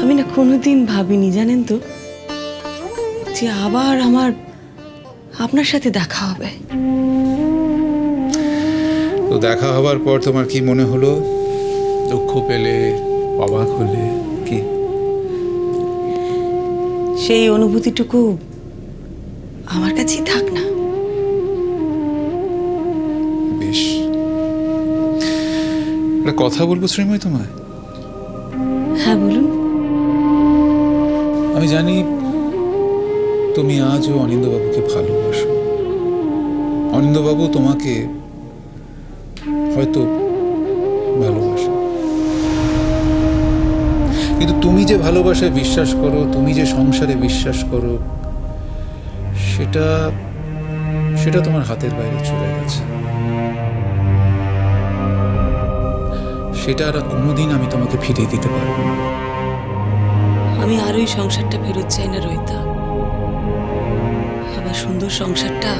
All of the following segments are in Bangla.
আমি না কোনোদিন ভাবিনি জানেন তো যে আবার আমার আপনার সাথে দেখা হবে। তো দেখা হবার পর তোমার কি মনে হলো? দুঃখ পেলে অবাক হলে কি? সেই অনুভূতিটুকু আমার কাছেই থাক না। বেশ। একটা কথা বলব শ্রীময় তোমায়? আমি জানি তুমি আজও অনিন্দবাবুকে ভালোবাসো। অনিন্দবাবু তোমাকে হয়তো ভালোবাসে। কিন্তু তুমি যে ভালোবাসায় বিশ্বাস করো, তুমি যে সংসারে বিশ্বাস করো, সেটা সেটা তোমার হাতের বাইরে চলে গেছে। সেটা আর কোনোদিন আমি তোমাকে ফিরিয়ে দিতে পারব না। আমি আর ওই সংসারটা ফেরত চাই না রহিতা। আমার সুন্দর সংসারটা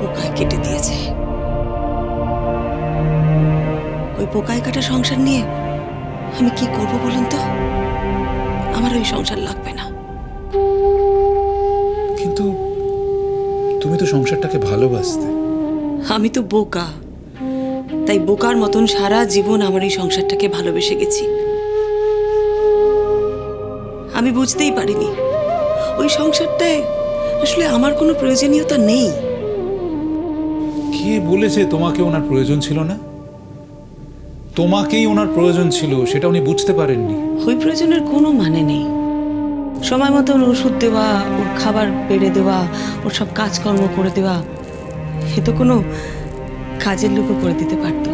পোকায় কেটে দিয়েছে। ওই পোকায় কাটা সংসার নিয়ে আমি কি করব বলুন তো? আমার ওই সংসার লাগবে না। কিন্তু তুমি তো সংসারটাকে ভালোবাসতে। আমি তো বোকা। তাই বোকার মতন সারা জীবন আমার এই সংসারটাকে ভালোবেসে গেছি। আমি বুঝতেই পারিনি। ওই সংসারটায় আসলে আমার কোনো প্রয়োজনীয়তা নেই। কে বলেছে তোমাকে ওনার প্রয়োজন ছিল না? তোমাকেই ওনার প্রয়োজন ছিল সেটা উনি বুঝতে পারেননি। ওই প্রয়োজনের কোনো মানে নেই। সময় মতন ওষুধ দেওয়া ওর খাবার বেড়ে দেওয়া ওর সব কাজকর্ম করে দেওয়া সে তো কোনো কাজের লোকও করে দিতে পারতো।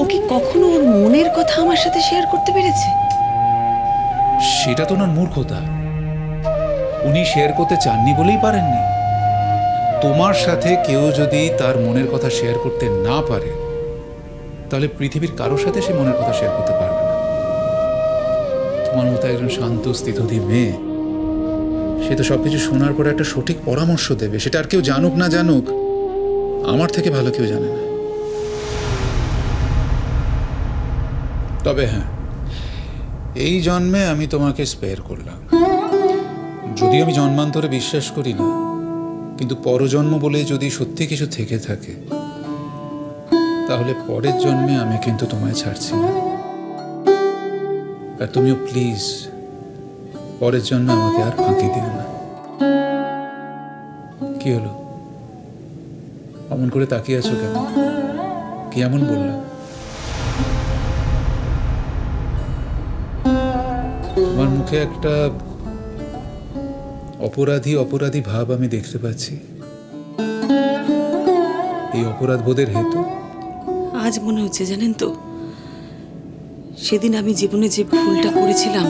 ও কি কখনো ওর মনের কথা আমার সাথে শেয়ার করতে পেরেছে? সেটা তো ওনার মূর্খতা। উনি শেয়ার করতে চাননি বলেই পারেননি। তোমার সাথে কেউ যদি তার মনের কথা শেয়ার করতে না পারে, তাহলে পৃথিবীর কারোর সাথে সে মনের কথা শেয়ার করতে পারবে না। তোমার মতো একজন শান্ত স্থিতধী মেয়ে, সে তো সব কিছু শোনার পরে একটা সঠিক পরামর্শ দেবে। সেটা আর কেউ জানুক না জানুক, আমার থেকে ভালো কেউ জানে না। তবে হ্যাঁ এই জন্মে আমি তোমাকে স্পেয়ার করলাম। যদিও আমি জন্মান্তরে বিশ্বাস করি না, কিন্তু পরজন্ম বলে যদি সত্যি কিছু থেকে থাকে, তাহলে পরের জন্মে আমি কিন্তু তোমায় ছাড়ছি না। আর তুমিও প্লিজ পরের জন্য আমাকে আর ফাঁকি দিও না। কি হলো? অমন করে তাকিয়ে আছো কেন? কি এমন বললাম মুখে একটা অপরাধী অপরাধী ভাব আমি দেখতে পাচ্ছি। এই অপরাধ বোধের হেতু। আজ মনে হচ্ছে জানেন তো সেদিন আমি জীবনে যে ভুলটা করেছিলাম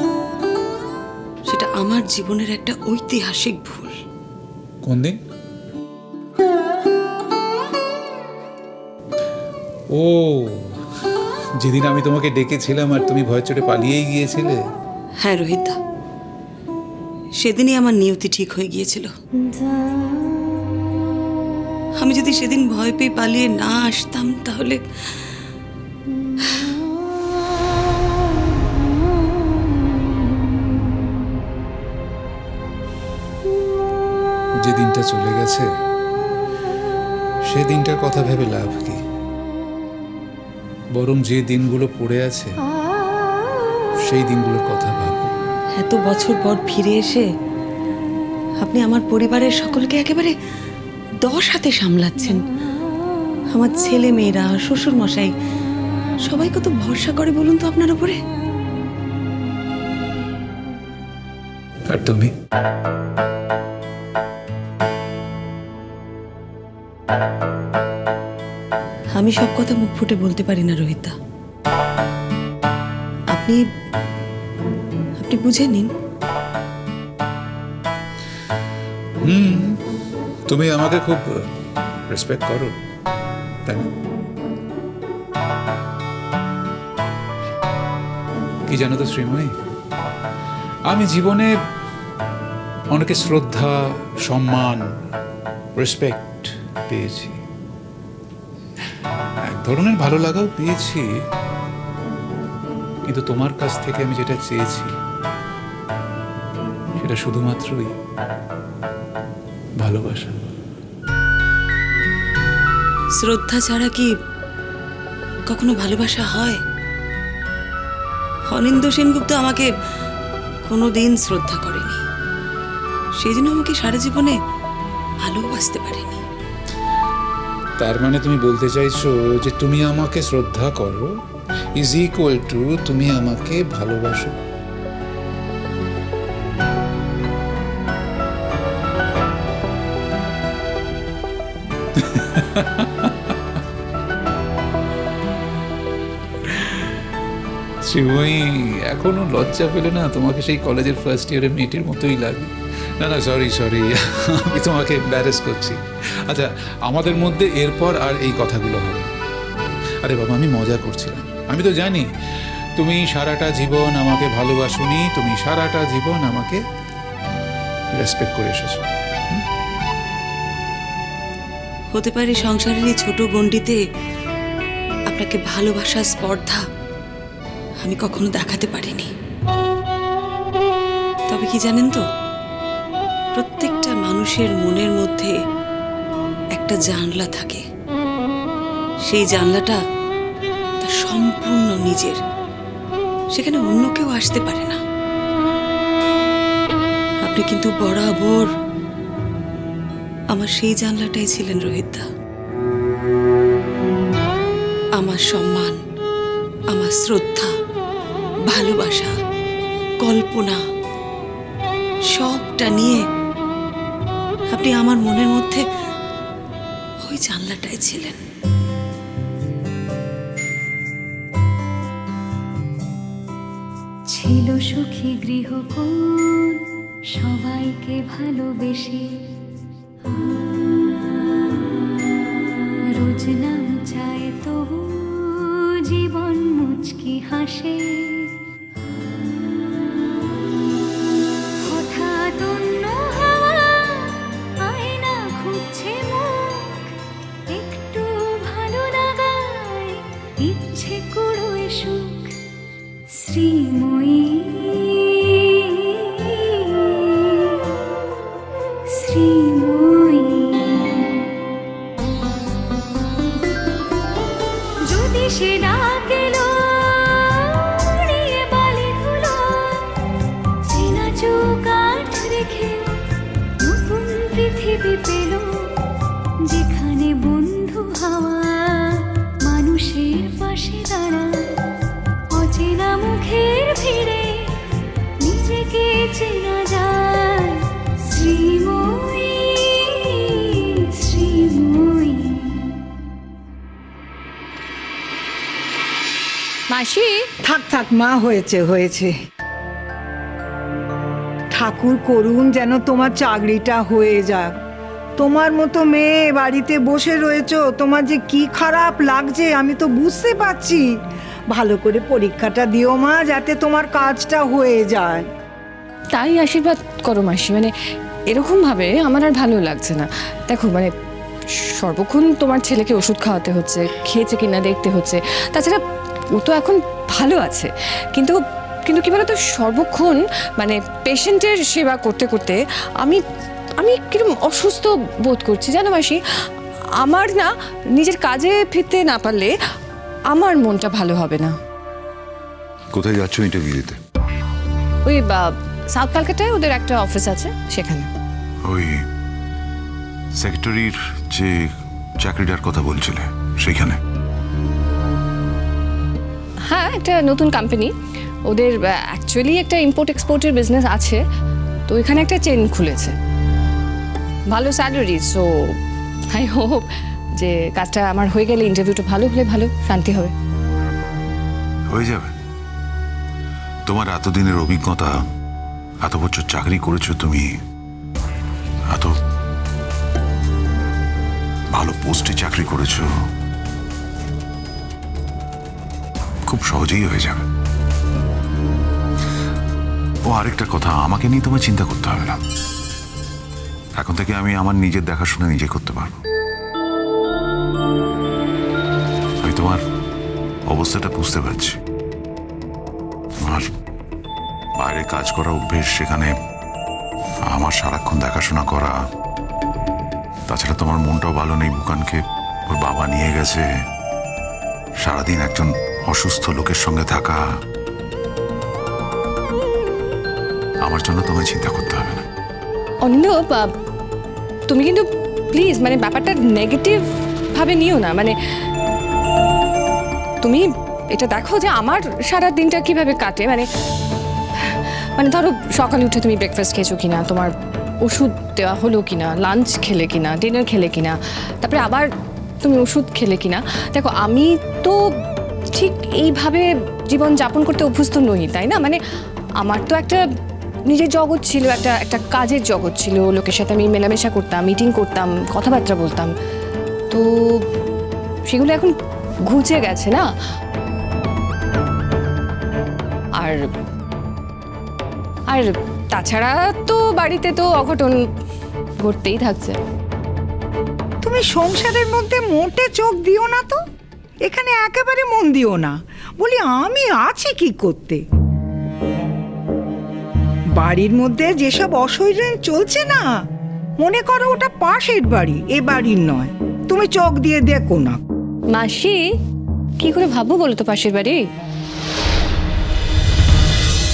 সেটা আমার জীবনের একটা ঐতিহাসিক ভুল। কোন দিন? ও যেদিন আমি তোমাকে ডেকেছিলাম আর তুমি ভয় চড়ে পালিয়েই গিয়েছিলে হ্যাঁ রোহিতদা সেদিনই আমার নিয়তি ঠিক হয়ে গিয়েছিল। আমি যদি সেদিন ভয় পেয়ে পালিয়ে না আসতাম, তাহলে যে দিনটা চলে গেছে, সে দিনটার কথা ভেবে লাভ কি? বরং যে দিনগুলো পড়ে আছে, সেই দিনগুলোর কথা ভাবো। এত বছর পর ফিরে এসে আপনি আমার পরিবারের সকলকে একেবারে দশ হাতে সামলাচ্ছেন। আমার ছেলে মেয়েরা শ্বশুর মশাই সবাই কত ভরসা করে বলুন তো আপনার উপরে। আর তুমি? আমি সব কথা মুখ ফুটে বলতে পারি না রোহিতা। আপনি আপনি বুঝে নিন। হুম, তুমি আমাকে খুব রেসপেক্ট করো, তাই কি জানো তো শ্রীময়ী আমি জীবনে অনেকে শ্রদ্ধা, সম্মান রেসপেক্ট পেয়েছি। এক ধরনের ভালো লাগাও পেয়েছি, কিন্তু তোমার কাছ থেকে আমি যেটা চেয়েছি সেটা শুধুমাত্রই ভালোবাসা। শ্রদ্ধা ছাড়া কি কখনো ভালোবাসা হয়? অনিন্দ সেনগুপ্ত আমাকে কোনো দিন শ্রদ্ধা করেনি। সেই জন্য আমাকে সারা জীবনে ভালোবাসতে পারেনি। তার মানে তুমি বলতে চাইছো যে তুমি আমাকে শ্রদ্ধা করো? ইজ ইকুয়াল টু তুমি আমাকে ভালোবাসো? শ্রীময়ী এখনও লজ্জা পেলে না তোমাকে সেই কলেজের ফার্স্ট ইয়ারের মেয়েটির মতোই লাগে। না না সরি সরি আমি তোমাকে এম্বারেস করছি। আচ্ছা আমাদের মধ্যে এরপর আর এই কথাগুলো হবে আরে বাবা, আমি মজা করছিলাম। আমি তো জানি, তুমি সারাটা জীবন আমাকে ভালোবাসুনি, তুমি সারাটা জীবন আমাকে রেসপেক্ট করে এসেছ। হতে পারে সংসারের এই ছোট গণ্ডিতে আপনাকে ভালোবাসার স্পর্ধা আমি কখনো দেখাতে পারিনি। তবে কি জানেন তো, প্রত্যেকটা মানুষের মনের মধ্যে একটা জানলা থাকে। সেই জানলাটা তার সম্পূর্ণ নিজের। সেখানে অন্য কেউ আসতে পারে না। আপনি কিন্তু বরাবর আমার সেই জানলাটাই ছিলেন রোহিতদা। আমার সম্মান, আমার শ্রদ্ধা, ভালোবাসা, কল্পনা, সবটা নিয়ে আপনি আমার মনের মধ্যে ওই জানলাটাই ছিলেন। ছিল সুখী গৃহকোণ, সবাইকে ভালোবেসে রোজ নাম চায় তবু জীবন মুচকি হাসে। মাসি? থাক থাক মা হয়েছে হয়েছে। ঠাকুর করুন যেন তোমার চাকরিটা হয়ে যাক। তোমার মতো মেয়ে বাড়িতে বসে রয়েছো তোমার যে কি খারাপ লাগছে আমি তো বুঝতে পারছি। ভালো করে পরীক্ষাটা দিও মা যাতে তোমার কাজটা হয়ে যায়। তাই আশীর্বাদ করো মাসি মানে এরকম ভাবে আমার আর ভালো লাগছে না। দেখো মানে সর্বক্ষণ তোমার ছেলেকে ওষুধ খাওয়াতে হচ্ছে খেয়েছে কিনা দেখতে হচ্ছে। তাছাড়া ও তো এখন ভালো আছে। কিন্তু কিন্তু কি বলতো সর্বক্ষণ মানে পেশেন্টের সেবা করতে করতে আমি আমি কীরকম অসুস্থ বোধ করছি জানো মাসি? আমার না নিজের কাজে ফিরতে না পারলে আমার মনটা ভালো হবে না। কোথায় যাচ্ছ ইন্টারভিউ দিতে? ওই সাউথ ক্যালকাটায় ওদের একটা অফিস আছে সেখানে। ওই সেক্রেটারির যে চাকরিটার কথা বলছিলে সেইখানে একটা নতুন কোম্পানি ওদের অ্যাকচুয়ালি একটা ইম্পোর্ট এক্সপোর্টের বিজনেস আছে। তো এখানে একটা চেন খুলেছে। ভালো স্যালারি সো আই হোপ যে কাজটা আমার হয়ে গেলে ইন্টারভিউটা ভালো হলে ভালো, শান্তি হবে। হয়ে যাবে। তোমার এতদিনের অভিজ্ঞতা, এত বছর চাকরি করেছ তুমি, এত ভালো পোস্টে চাকরি করেছ। খুব সহজেই হয়ে যাবে। ও আরেকটা কথা, আমাকে নিয়ে তোমায় চিন্তা করতে হবে না। এখন থেকে আমি আমার নিজের দেখাশোনা নিজে করতে পারব। আমি তোমার অবস্থাটা বুঝতে পারছি। তোমার বাইরে কাজ করা অভ্যেস, সেখানে আমার সারাক্ষণ দেখাশোনা করা, তাছাড়া তোমার মনটাও ভালো নেই, বুকানকে ওর বাবা নিয়ে গেছে। সারাদিন একজন অসুস্থ লোকের সঙ্গে থাকা আমার জন্য তোমায় চিন্তা করতে হবে না। অনিন্দ তুমি কিন্তু প্লিজ মানে ব্যাপারটা নেগেটিভ ভাবে নিও না। মানে তুমি এটা দেখো যে আমার সারা দিনটা কীভাবে কাটে। মানে মানে ধরো সকালে উঠে তুমি ব্রেকফাস্ট খেয়েছো কিনা, তোমার ওষুধ দেওয়া হলো কিনা লাঞ্চ খেলে কিনা ডিনার খেলে কিনা, তারপরে আবার তুমি ওষুধ খেলে কিনা। দেখো, আমি তো ঠিক এইভাবে জীবন যাপন করতে অভ্যস্ত নই, তাই না? মানে আমার তো একটা নিজের জগৎ ছিল, একটা একটা কাজের জগৎ ছিল। লোকের সাথে আমি মেলামেশা করতাম মিটিং করতাম, কথাবার্তা বলতাম। তো সেগুলো এখন ঘুচে গেছে, না? আর আর তাছাড়া তো বাড়িতে তো অঘটন ঘটতেই থাকছে। তুমি সংসারের মধ্যে মোটে চোখ দিও না তো? এখানে একেবারে মন দিও না। বলি আমি আছি কি করতে? বাড়ির মধ্যে যেসব অশৈলেন চলছে না মনে করো ওটা পাশের বাড়ি এ বাড়ির নয়। তুমি চোখ দিয়ে দেখো না। মাসি কি করে ভাববো বলো তো পাশের বাড়ি?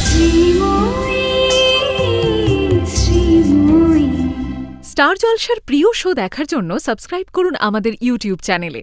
শ্রীময়ী শ্রীময়ী। স্টার জলসার প্রিয় শো দেখার জন্য সাবস্ক্রাইব করুন আমাদের ইউটিউব চ্যানেলে।